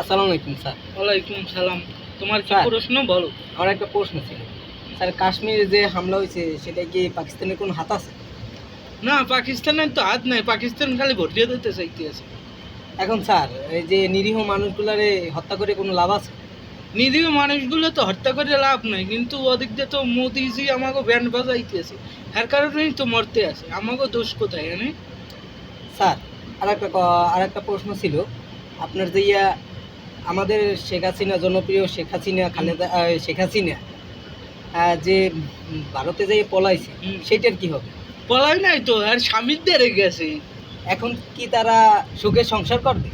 আসসালামু আলাইকুম স্যার। ওয়ালাইকুম সালাম তোমার কি প্রশ্ন? বলো। আমার একটা প্রশ্ন ছিল। স্যার কাশ্মীরে যে হামলা হয়েছে সেটা কি পাকিস্তানের কোনো হাত আছে? না পাকিস্তানের তো হাত নাই। পাকিস্তান খালি ভোটিয়ে দিতে চাইতে আছে এখন স্যার এই যে নিরীহ মানুষগুলারে হত্যা করে কোনো লাভ আছে? নিরীহ মানুষগুলো তো হত্যা করে লাভ নাই কিন্তু ওদিক দিয়ে তো মোদিজি আমাকে ব্যান্ড বাজাইতেছে। এর কারণেই তো মরতে আছে আমাকে দোষ কোথায় জানে স্যার আর একটা আর একটা প্রশ্ন ছিল। আপনার যে ইয়া আমাদের শেখ হাসিনা জনপ্রিয় শেখ হাসিনা খালেদা শেখ হাসিনা যে ভারতে যে পলাইছে। সেটার কি হবে? পলাই নাই তো আর স্বামীর দেরে গেছে। এখন কি তারা সুখে সংসার করবে?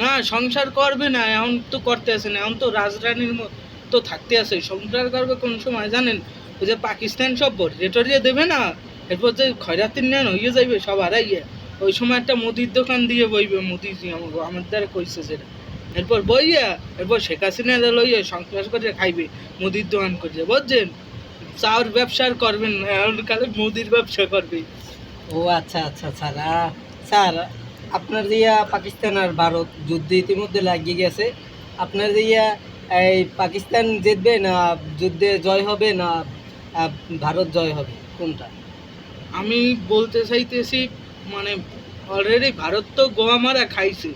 না সংসার করবে না এখন তো করতে আসে না এখন তো রাজরানীর মতো তো থাকতে আছে সংসার করবে কোন সময় জানেন? ওই যে পাকিস্তান সব রেটরিয়ে দেবে না এরপর যে খয়রাতির নেন হইয়ে যাইবে সব হারাইয়ে। ওই সময় একটা মুদির দোকান দিয়ে বইবে মুদিজি আমাকে আমার দ্বারা কইছে সেটা। এরপর বইয়া এরপর শেখ হাসিনা লইয়ে সংসার করে খাইবে মুদির দোকান করছে বুঝছেন? চাউর ব্যবসা আর করবেন কালে মুদির ব্যবসা করবে। ও আচ্ছা আচ্ছা স্যার স্যার আপনার যে ইয়া পাকিস্তান আর ভারত যুদ্ধ ইতিমধ্যে লাগিয়ে গেছে আপনার যে ইয়া এই পাকিস্তান জিতবে না যুদ্ধে জয় হবে না ভারত জয় হবে কোনটা? আমি বলতে চাইতেছি মানে অলরেডি ভারত তো গোয়া মারা খাইছে।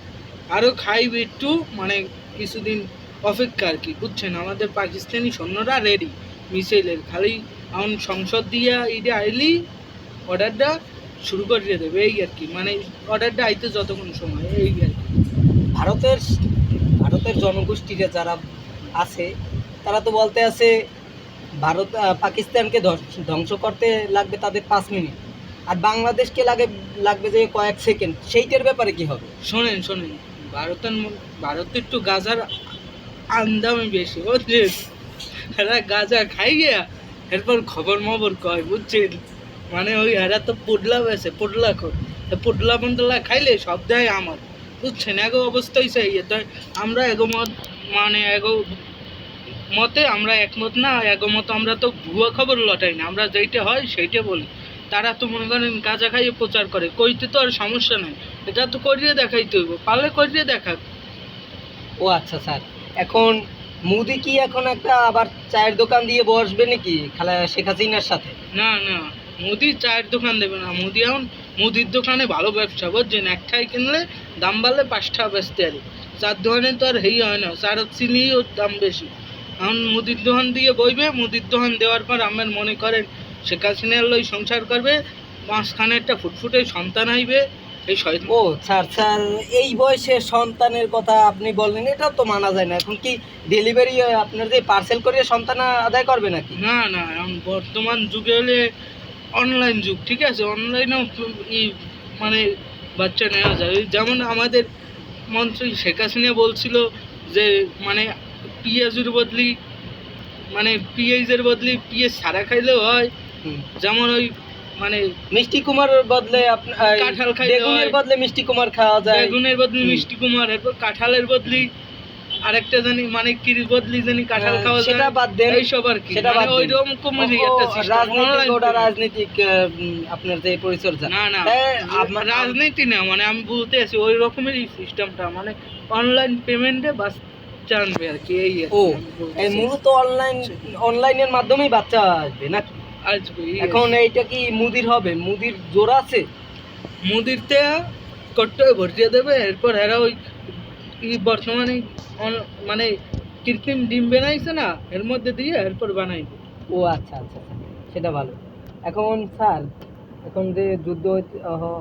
আরও খাইবে একটু মানে কিছুদিন অপেক্ষা আর কি বুঝছেন? আমাদের পাকিস্তানি সৈন্যরা রেডি মিসাইলের। খালি এখন সংসদ দিয়া ইডে আইলি অর্ডারটা শুরু করিয়ে দেবে এই আর কি। মানে অর্ডারটা আইতে যতক্ষণ সময় এই আর কি। ভারতের ভারতের জনগোষ্ঠীরা যারা আছে তারা তো বলতে আছে ভারত পাকিস্তানকে ধ্বংস- ধ্বংস করতে লাগবে তাদের পাঁচ মিনিট। আর বাংলাদেশকে লাগে লাগবে যে কয়েক সেকেন্ড সেইটার ব্যাপারে কি হবে? শোনেন শোনেন। ভারতের ম- ভারতে একটু গাজার আমদামি বেশি বুঝছেন এরা গাজা খাইয়া এরপর খবর মবর কয় বুঝছেন মানে ওই এরা তো পুডলা বেছে, পুডলা তো পুডলা পুডলা খাইলে সব দেয় আমার বুঝছেন এগো অবস্থাই চাই তো আমরা এগো মত মানে এগো মতে আমরা একমত না, এগো মত আমরা তো ভুয়া খবর লটাই না। আমরা যেইটা হয় সেইটা বলি। তারা তো মনে করেন গাঁজা খাইয়ে প্রচার করে। কইতে তো আর সমস্যা নাই। এটা তো করিয়ে দেখাইতে হইব। পারলে করিয়ে দেখাক। ও আচ্ছা স্যার। এখন মুদি কি এখন একটা আবার চায়ের দোকান দিয়ে বসবে নাকি খালা শেখ হাসিনার সাথে? না না। মুদি চায়ের দোকান দেবে না। মুদি এখন মুদির দোকানে ভালো ব্যবসা বুঝছেন? একটাই কিনলে দাম বাড়লে পাঁচটা বেচতে আরে চার দোকানে তো আর হেই হয় না। চার চিনিও দাম বেশি। এখন মুদির দোকান দিয়ে বইবে। মুদির দোকান দেওয়ার পর আমার মনে করেন শেখ হাসিনার লই সংসার করবে মাঝখানে একটা ফুটফুটে সন্তান আইবে এই ও স্যার স্যার এই বয়সে সন্তানের কথা আপনি বললেন এটাও তো মানা যায় না। এখন কি ডেলিভারি আপনার যে পার্সেল করে সন্তান আদায় করবে নাকি? না না এখন বর্তমান যুগে হলে অনলাইন যুগ ঠিক আছে? অনলাইনেও ই মানে বাচ্চা নেওয়া যায়। ওই যেমন আমাদের মন্ত্রী শেখ হাসিনা বলছিল যে মানে পিঁয়াজের বদলি মানে পিঁয়াজের বদলি পিঁয়াজ ছাড়া খাইলেও হয়। যেমন ওই মানে মিষ্টি কুমারের বদলে আপনার কাঁঠাল খাইতে বেগুনের বদলে মিষ্টি কুমার খাওয়া যায়। বেগুনের বদলে মিষ্টি কুমার এরপর কাঁঠালের বদলি আরেকটা জানি মানে কির বদলি জানি কাঁঠাল হ্যাঁ, খাওয়া যায়। সেটা বাদ দেন। এইসব আর কি। সেটা মানে বাদ। ওই রকমেরই ও, একটা রাজনৈতিক ওটা রাজনৈতিক আপনার যে পরিচর্যা। না না। হ্যাঁ, আপনার- রাজনীতি না মানে আমি বলতে আছি ওই রকমেরই সিস্টেমটা মানে অনলাইন পেমেন্টে বাস জানবে আর কি এই ও মূলত অনলাইন অনলাইনের মাধ্যমেই বাচ্চা আসবে নাকি? এখন এইটা কি মুদির হবে? মুদির জোর আছে? মুদিরতে কট্টে ভরিয়ে দেবে এরপর এরা ওই বর্তমানে মানে কৃত্রিম ডিম বানাইছে না এর মধ্যে দিয়ে এরপর বানাইবে। ও আচ্ছা আচ্ছা আচ্ছা সেটা ভালো। এখন স্যার এখন যে যুদ্ধ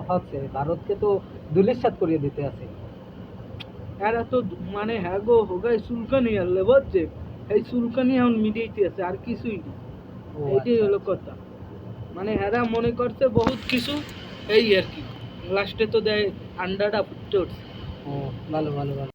হচ্ছে ভারতকে তো দুলিশাত করিয়ে দিতে আছে। এরা তো মানে হ্যাঁ গো হোগাই চুলকানি আনলে বুঝছে এই চুলকানি এখন মিডিয়েতে আছে আর কিছুই না। আচ্ছা। হলো কথা। মানে হেরা মনে করছে বহুত কিছু এই আর কি। লাস্টে তো দেয় আন্ডাটা ফুটে উঠছে। ও ভালো ভালো ভালো।